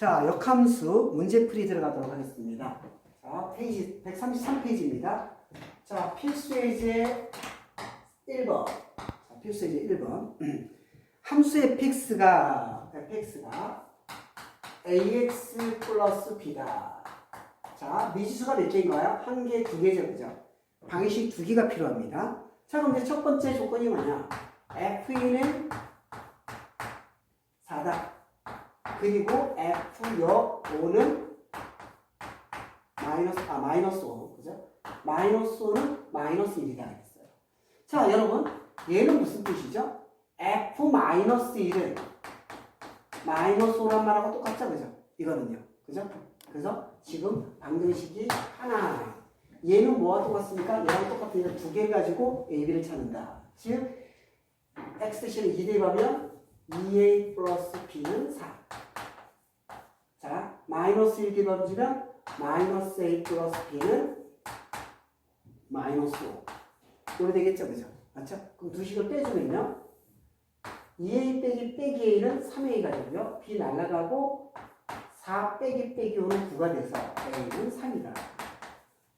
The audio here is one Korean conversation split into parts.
자, 역함수 문제풀이 들어가도록 하겠습니다. 자, 페이지 133페이지입니다. 자, 필수의 제 1번. 자, 필수의 제 1번. 함수 fx가 fx가 ax 플러스 b다. 자, 미지수가 몇 개인가요? 한 개, 두 개죠, 그죠? 방식 두 개가 필요합니다. 자, 그럼 이제 첫 번째 조건이 뭐냐? f는 4다. 그리고 F역 5는 마이너스, 아, 마이너스 5. 그죠? 마이너스 5는 마이너스 1이다. 그랬어요. 자, 여러분. 얘는 무슨 뜻이죠? F 마이너스 1은 마이너스 5란 말하고 똑같죠? 그죠? 이거는요. 그죠? 그래서 지금 방정식이 하나. 얘는 뭐와 똑같습니까? 얘랑 똑같으니까 두 개를 가지고 A, B를 찾는다. 즉, X대신에 2 대입하면 2A 플러스 B는 4. 자, 마이너스 1 뒤집어주면 마이너스 A 플러스 B는 마이너스 5. 이거 되겠죠, 그죠? 맞죠? 그럼 두 식을 빼주면요. 2A 빼기 빼기 A는 3A가 되고요. B 날라가고 4 빼기 빼기 5는 9가 돼서 A는 3이다.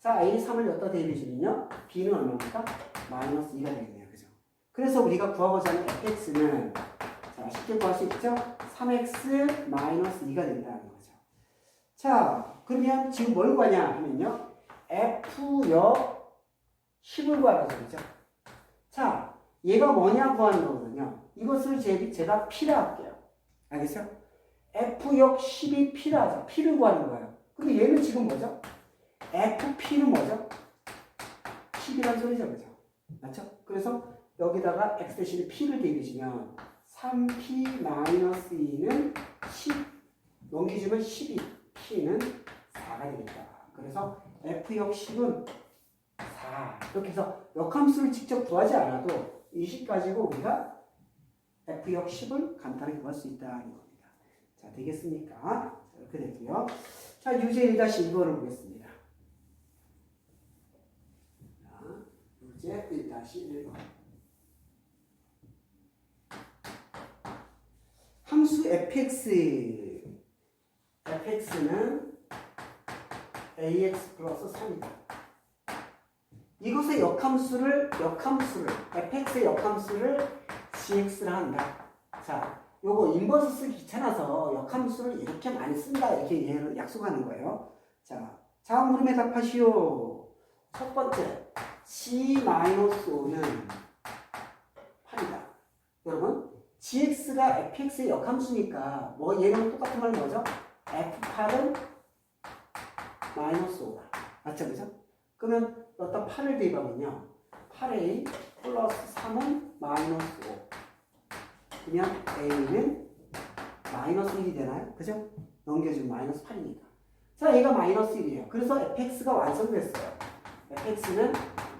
자, A 3을 여기다 대입해주면요. B는 얼마입니까? 마이너스 2가 되겠네요. 그죠? 그래서 우리가 구하고자 하는 fx는 자, 쉽게 구할 수 있죠? 3x 마이너스 2가 된다는 거죠. 자, 그러면 지금 뭘 구하냐 하면요. f역 10을 구하라죠. 그죠? 자, 얘가 뭐냐 구하는 거거든요. 이것을 제, 제가 p라 할게요. 알겠죠? f역 10이 p라 하죠. p를 구하는 거예요. 근데 얘는 지금 뭐죠? fp는 뭐죠? 10이란 소리죠. 그죠? 맞죠? 그래서 여기다가 x 대신에 p를 대입해주면 3p-2는 10 넘기주면 12 p는 4가 되겠다. 그래서 f역 10은 4 이렇게 해서 역함수를 직접 구하지 않아도 이 식 가지고 우리가 f역 10을 간단하게 구할 수 있다 는 겁니다. 자 되겠습니까? 자, 이렇게 되고요. 자 유제 1-1번을 보겠습니다. 자, 유제 1-1번 함수 fx fx는 ax 플러스 3이다. 이것의 역함수를 역함수를 fx의 역함수를 gx라 한다. 자, 요거 인버스 쓰기 귀찮아서 역함수를 이렇게 많이 쓴다 이렇게 이해를 약속하는 거예요. 자, 다음 물음에 답하시오. 첫 번째 g-5는 8이다. 여러분 gx가 fx의 역함수니까 뭐 얘는 똑같은 말 뭐죠? F8은 마이너스 5다. 맞죠? 그죠? 그러면 어떤 8을 대입하면요. 8a 플러스 3은 마이너스 5. 그러면 a는 마이너스 1이 되나요? 그죠? 넘겨주면 마이너스 8이니까. 자, 얘가 마이너스 1이에요. 그래서 fx가 완성됐어요. fx는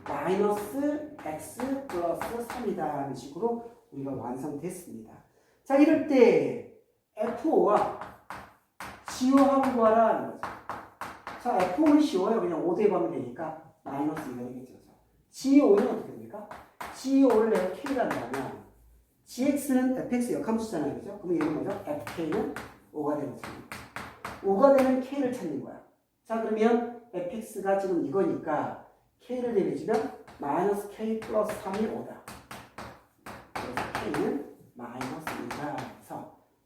마이너스 x 플러스 3이다. 하는 식으로 우리가 완성됐습니다. 자, 이럴 때 F5와 하는 거죠. 자, F5는 쉬워요. 그냥 5 대입하면 되니까 마이너스 2가 되겠죠. GO는 어떻게 됩니까? GO를 내가 K를 한다면 GX는 FX 역함수잖아요. 그죠? 그럼 얘는 뭐죠? FK는 5가 되는 거죠. 5가 되는 K를 찾는 거야. 자, 그러면 FX가 지금 이거니까 K를 대입해주면 마이너스 K 플러스 3이 5다. K는 마이너스 2가 해서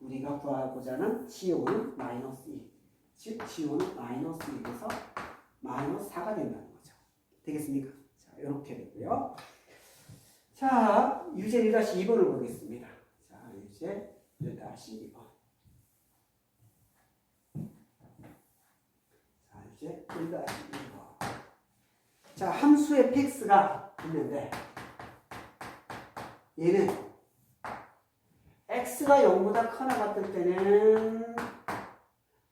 우리가 구하고자 하는 GO는 마이너스 2. 즉 GO는 마이너스 1에서 마이너스 4가 된다는 거죠. 되겠습니까? 자, 이렇게 되고요. 자, 유제 1-2번을 보겠습니다. 자, 유제 1-2번. 자, 유제 1-2번. 자, 함수의 px가 있는데 얘는 x가 0보다 커나 같을 때는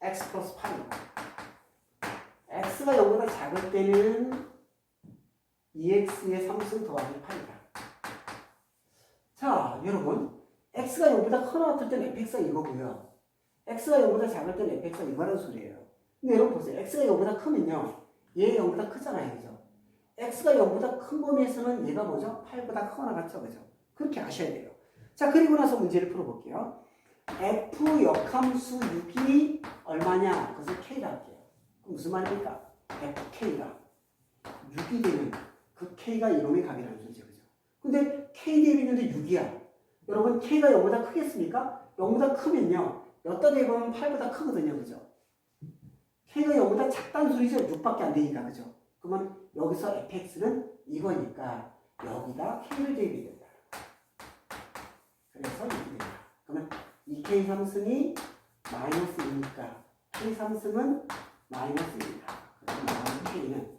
x 플러스 8이고 x가 0보다 작을 때는 2x의 3승 더하기 8이다. 자, 여러분 x가 0보다 커나 같을 때는 fx가 이거고요. x가 0보다 작을 때는 fx가 이거라는 소리예요. 근데 여러분 보세요. x가 0보다 크면요. 얘 0보다 크잖아요. 그죠? x가 0보다 큰 범위에서는 얘가 뭐죠? 8보다 커나 같죠? 그죠? 그렇게 아셔야 돼요. 자, 그리고 나서 문제를 풀어볼게요. f 역함수 6이 얼마냐? 그것을 k라 할게요. 무슨 말입니까? fk가 6이 되면 그 k가 이놈의 값이라는 소리죠. 그죠? 근데 k 대입이 있는데 6이야. 여러분 k가 0보다 크겠습니까? 0보다 크면요. 몇다 대입하면 8보다 크거든요. 그죠? k가 0보다 작다는 소리죠. 6밖에 안 되니까. 그죠? 그러면 여기서 fx는 이거니까 여기다 k를 대입해야 된다. 그래서 이렇게 됩니다. 그러면 이 k 삼승이 마이너스 2니까 k 삼승은 마이너스 1이다. 그럼 나머지 k는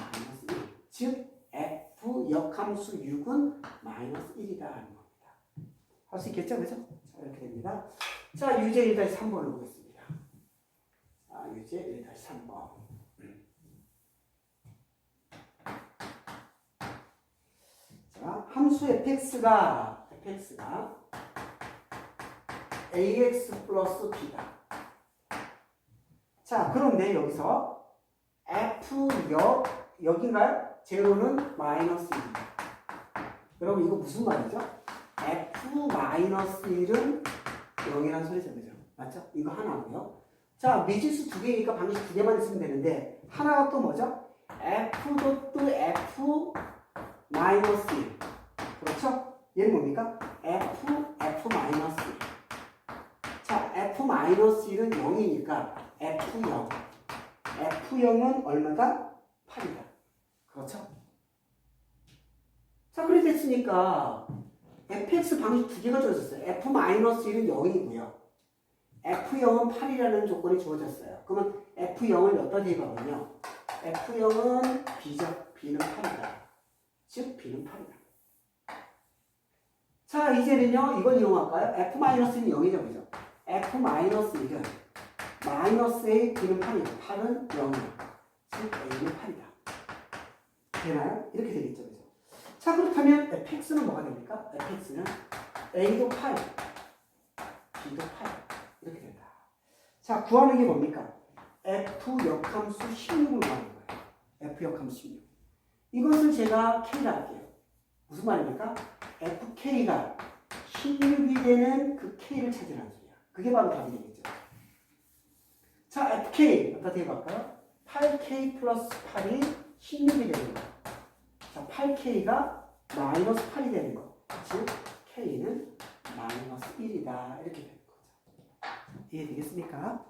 마이너스 1. 즉 f 역함수 6은 마이너스 1이다 하는 겁니다. 할 수 있겠죠? 그죠? 자 이렇게 됩니다. 자 유제 1-3번을 보겠습니다. 자 유제 1-3번. 자, 함수 fx가 fx가 ax 플러스 b다. 자, 그런데 여기서 f 역 여기가 제로는 마이너스 1이다. 여러분 이거 무슨 말이죠? f 마이너스 1은 0이라는 소리죠, 그죠? 맞죠? 이거 하나고요. 자, 미지수 두 개니까 방식 두 개만 있으면 되는데 하나가 또 뭐죠? f 도트 f 마이너스 1. 얘는 뭡니까? f, f 마이너스 1. 자, f 마이너스 1은 0이니까 f0. f0은 얼마다? 8이다. 그렇죠? 자, 그래 됐으니까 fx 방식 두 개가 주어졌어요. f 마이너스 1은 0이고요. f0은 8이라는 조건이 주어졌어요. 그러면 f0을 몇다 대입하면요. f0은 b죠. b는 8이다. 즉 b는 8이다. 자 이제는요 이걸 이용할까요? f-는 0이죠 그죠? f-1은 마이너스의 b는 8이죠 8은 0이야 즉 a는 8이다 되나요? 이렇게 되겠죠 그죠? 자 그렇다면 fx는 뭐가 됩니까? fx는 a도 8 b도 8 이렇게 된다 자 구하는 게 뭡니까? f 역함수 16을 구하는 거예요 f 역함수 16 이것을 제가 K라 할게요. 무슨 말입니까? FK가 16이 되는 그 K를 찾으라는 소리야. 그게 바로 답이 되겠죠. 자, FK 어디다 대볼까요? 8K 플러스 8이 16이 되는 거. 자, 8K가 마이너스 8이 되는 거. 즉, K는 마이너스 1이다. 이렇게 되는 거죠. 이해되겠습니까?